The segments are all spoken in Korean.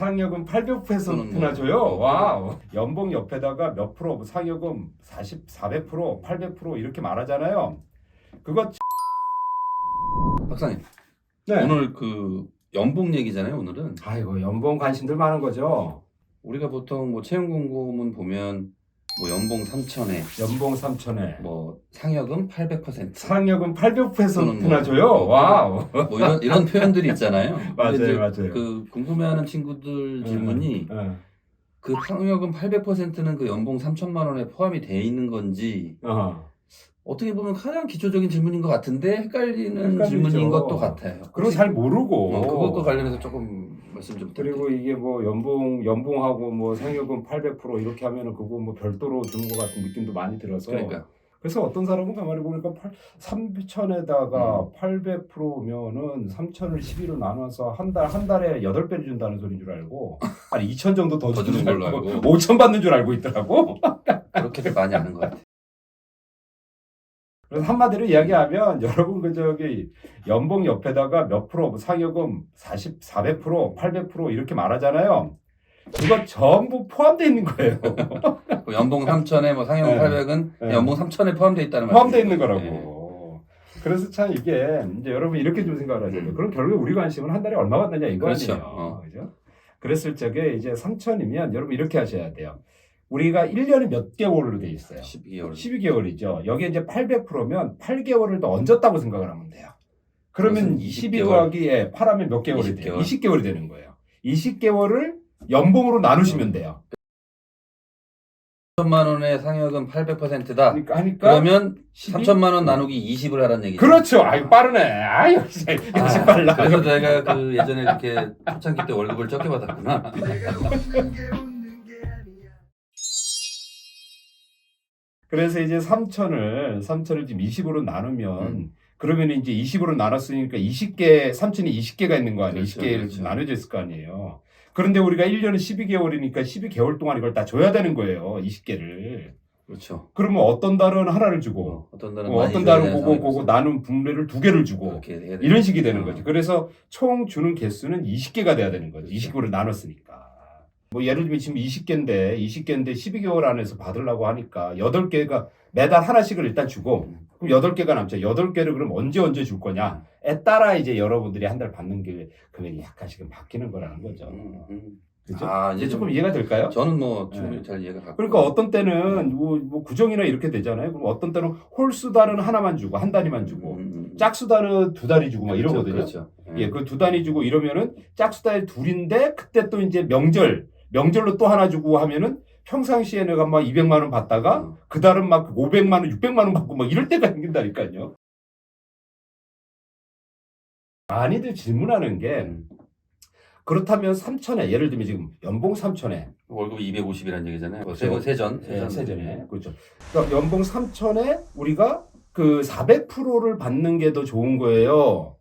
상여금 800%나 줘요. 와우. 연봉 옆에다가 몇 프로 상여금 40, 400%, 800% 이렇게 말하잖아요. 그거 박사님 네. 오늘 그 연봉 얘기잖아요. 오늘은 아이고 연봉 관심들 많은 거죠. 우리가 보통 뭐 채용 공고문 보면 뭐 연봉 3천에 연봉 3천에 뭐 상여금 800% 상여금 800%나 뭐, 줘요. 뭐, 와우. 뭐 이런 이런 표현들이 있잖아요. 맞아요, 맞아요. 그 궁금해하는 친구들 질문이 예. 그 상여금 800%는 그 연봉 3천만 원에 포함이 돼 있는 건지 어. 어떻게 보면 가장 기초적인 질문인 것 같은데 헷갈리는 헷갈리죠. 질문인 것도 같아요. 그리고 잘 모르고. 어, 그것과 관련해서 조금 말씀 좀 그리고 이게 뭐 연봉 연봉하고 뭐 상여금 800% 이렇게 하면은 그거 뭐 별도로 주는 것 같은 느낌도 많이 들어서 그러니까 그래서 어떤 사람은 가만히 보니까 8, 3천에다가 음. 800%면은 3천을 12로 나눠서 한 달 한 달에 8배를 준다는 소리인 줄 알고 아니 2천 정도 더더 주는 걸로 알고 알고. 5천 받는 줄 알고 있더라고. 그렇게도 많이 아는 것 같아요. 그래서 한마디로 이야기하면 여러분 그 저기 연봉 옆에다가 몇 프로 뭐 상여금 40, 400%, 800% 이렇게 말하잖아요. 그거 전부 포함되어 있는 거예요. 그 연봉 3천에 뭐 상여금 네. 800은 네. 연봉 3천에 포함되어 있다는 포함되어 말이죠. 있는 거라고. 네. 그래서 참 이게 이제 여러분 이렇게 좀 생각을 하잖아요. 음. 그럼 결국 우리 관심은 한 달에 얼마 받느냐 이거 그렇죠. 아니에요. 어. 그죠? 그랬을 적에 이제 3천이면 여러분 이렇게 하셔야 돼요. 우리가 1년이 몇 개월로 돼 있어요? 12개월. 12개월이죠. 여기에 이제 800%면 8개월을 더 얹었다고 생각을 하면 돼요. 그러면 그것은 12 20개월. 더하기 예, 8하면 몇 개월이 돼요? 20개월. 20개월이 되는 거예요. 20개월을 연봉으로 나누시면 돼요. 3천만 원의 상여금 800%다. 그러니까 하니까 그러면 12? 3천만 원 나누기 20을 하라는 얘기죠. 그렇죠. 아유 빠르네. 아 역시 역시 아, 빨라. 그래서 내가 그 예전에 이렇게 초창기 때 월급을 적게 받았구나. 그래서 이제 3천을 3천을 지금 20으로 나누면 음. 그러면 이제 20으로 나눴으니까 20개 3천이 20개가 있는 거 아니에요? 그렇죠, 20개로 그렇죠. 나눠져 있을 거 아니에요. 그런데 우리가 1년은 12개월이니까 12개월 동안 이걸 다 줘야 되는 거예요. 20개를. 그렇죠. 그러면 어떤 달은 하나를 주고 어, 어떤 달은 어, 어떤 달은 그거 있어요. 나눈 분배를 두 개를 주고. 이런 식이 되는 어. 거죠. 그래서 총 주는 개수는 20개가 돼야 되는 거죠. 그렇죠. 20개로 나눴으니까. 뭐 예를 들면 지금 20개인데 20개인데 12개월 안에서 받으려고 하니까 8개가 매달 하나씩을 일단 주고 음. 그럼 8개가 남죠. 8개를 그럼 언제 언제 줄 거냐에 따라 이제 여러분들이 한 달 받는 게 금액이 약간씩은 바뀌는 거라는 거죠. 음, 음. 그죠? 아, 이제 조금 좀 이해가 될까요? 저는 뭐 충분히 네. 잘 이해가 가고. 그러니까 어떤 때는 뭐, 뭐 구정이나 이렇게 되잖아요. 그럼 어떤 때는 홀수달은 하나만 주고 한 달이만 주고 음, 음. 짝수달은 두 달이 주고 막 그렇죠, 이러거든요. 그렇죠. 예, 그 두 단위 주고 이러면은 짝수달 둘인데 그때 또 이제 명절 명절로 또 하나 주고 하면은 평상시에 내가 막 200만 원 받다가 어. 그 달은 막 500만 원, 600만 원 받고 막 이럴 때가 생긴다니까요. 많이들 질문하는 게 음. 그렇다면 3천에 예를 들면 지금 연봉 3천에 월급이 250이라는 얘기잖아요. 뭐 그렇죠. 세전, 세전, 예, 세전에 그렇죠. 그러니까 연봉 3천에 우리가 그 400%를 받는 게 더 좋은 거예요.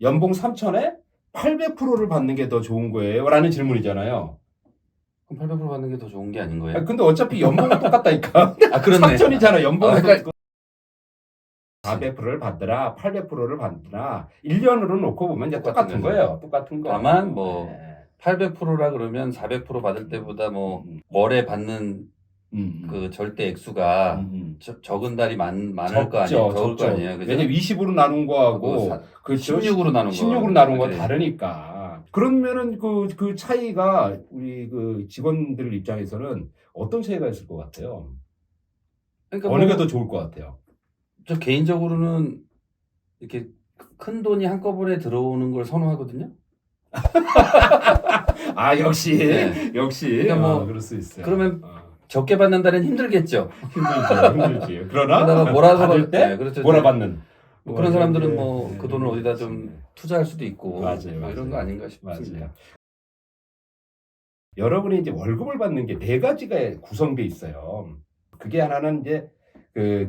연봉 3천에 800%를 받는 게 더 좋은 거예요.라는 질문이잖아요. 그럼 800% 받는 게 더 좋은 게 아닌 거예요? 아, 근데 어차피 연봉은 똑같다니까. 아, 그렇네. 3천이잖아. 연봉은 아, 그러니까- 400%를 받더라, 800%를 받더라. 1년으로 놓고 보면 이제 똑같은 똑같은. 거예요. 똑같은 거. 다만 뭐 네. 800%라 그러면 400% 받을 때보다 뭐 월에 받는 음, 음. 그 절대 액수가 음, 음. 저- 적은 달이 많, 많을 거 아니에요. 적을 적죠. 거 아니에요. 그죠? 왜냐면 20으로 나눈 거하고 하고 사- 그렇죠. 16으로 나눈 거. 16으로 나눈 거 그래. 다르니까. 그러면은 그, 그 차이가 우리 그 직원들 입장에서는 어떤 차이가 있을 것 같아요? 그러니까 어느 뭐 게더 좋을 것 같아요? 저 개인적으로는 이렇게 큰 돈이 한꺼번에 들어오는 걸 선호하거든요. 아, 역시. 네. 역시. 그러니까 뭐 어, 그럴 수 있어요. 그러면 어, 적게 받는 달엔 힘들겠죠. 힘들지, 힘들지. 그러나 그러다가 몰아서 받을 받- 때 네, 그렇죠. 몰아받는. 뭐 그런 사람들은 네, 뭐 네, 그 돈을 어디다 좀. 투자할 수도 있고 맞아요, 뭐 맞아요. 이런 거 아닌가 싶습니다. 맞아요. 여러분이 이제 월급을 받는 게 네 가지가 구성돼 있어요. 그게 하나는 이제 그 그렇죠.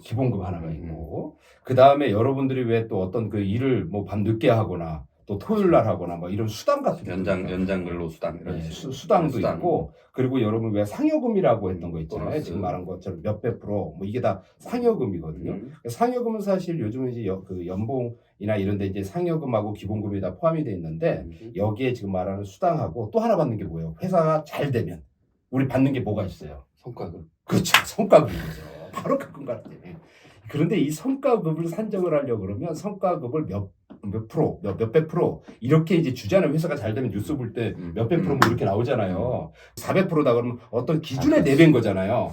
기본급 하나가 음. 있고, 그 다음에 여러분들이 왜 또 어떤 그 일을 뭐 밤 늦게 하거나 또 토요일 날 하거나 뭐 이런 수당 같은 게 연장. 연장 근로 수당 이런 네, 식으로. 수, 당도 수당. 있고 그리고 여러분 왜 상여금이라고 했던 거 있잖아요. 보너스. 지금 말한 것처럼 몇백 프로 뭐 이게 다 상여금이거든요. 음. 상여금은 사실 요즘은 이제 여- 그 연봉이나 이런 데 이제 상여금하고 기본금이 다 포함이 돼 있는데 음. 여기에 지금 말하는 수당하고 또 하나 받는 게 뭐예요? 회사가 잘 되면 우리 받는 게 뭐가 있어요? 성과급. 그렇죠. 성과급이죠. 바로 그건 것 같아요. 그런데 이 성과급을 산정을 하려고 그러면 성과급을 몇, 몇 프로, 몇, 몇백 프로 이렇게 이제 주잖아요. 회사가 잘 되면 뉴스 볼때 음. 몇백 프로 음. 뭐 이렇게 나오잖아요. 400%다 그러면 어떤 기준에 아. 내배인 거잖아요.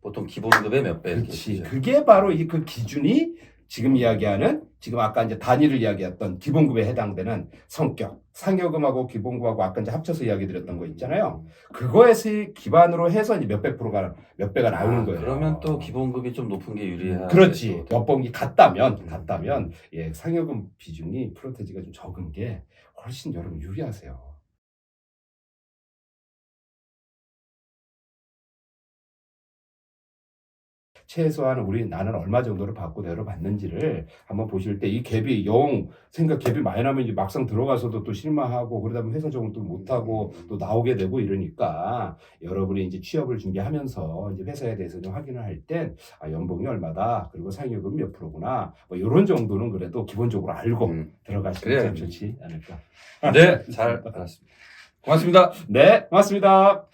보통 기본급의 몇 배. 이렇게 그렇지. 주죠. 그게 바로 이 그 기준이 지금 이야기하는 지금 아까 이제 단위를 이야기했던 기본급에 해당되는 성격, 상여금하고 기본급하고 아까 이제 합쳐서 이야기 드렸던 거 있잖아요. 그거에서 기반으로 해서 이제 몇백 프로가 몇 배가 나오는 아, 거예요. 그러면 또 기본급이 좀 높은 게 유리하죠. 그렇지. 연봉이 같다면 음. 같다면 예, 상여금 비중이 프로테지가 좀 적은 게 훨씬 여러분 유리하세요. 최소한 우리 나는 얼마 정도를 받고 내려 받는지를 한번 보실 때 이 갭이 영 생각 갭이 많이 나면 이제 막상 들어가서도 또 실망하고 그러다 보면 회사 적응도 못하고 또 나오게 되고 이러니까 여러분이 이제 취업을 준비하면서 이제 회사에 대해서 좀 확인을 할 땐 아, 연봉이 얼마다 그리고 상여금 몇 프로구나 뭐 이런 정도는 그래도 기본적으로 알고 음. 들어가시면 참 좋지 않을까. 네, 잘 알았습니다. 고맙습니다. 네, 고맙습니다.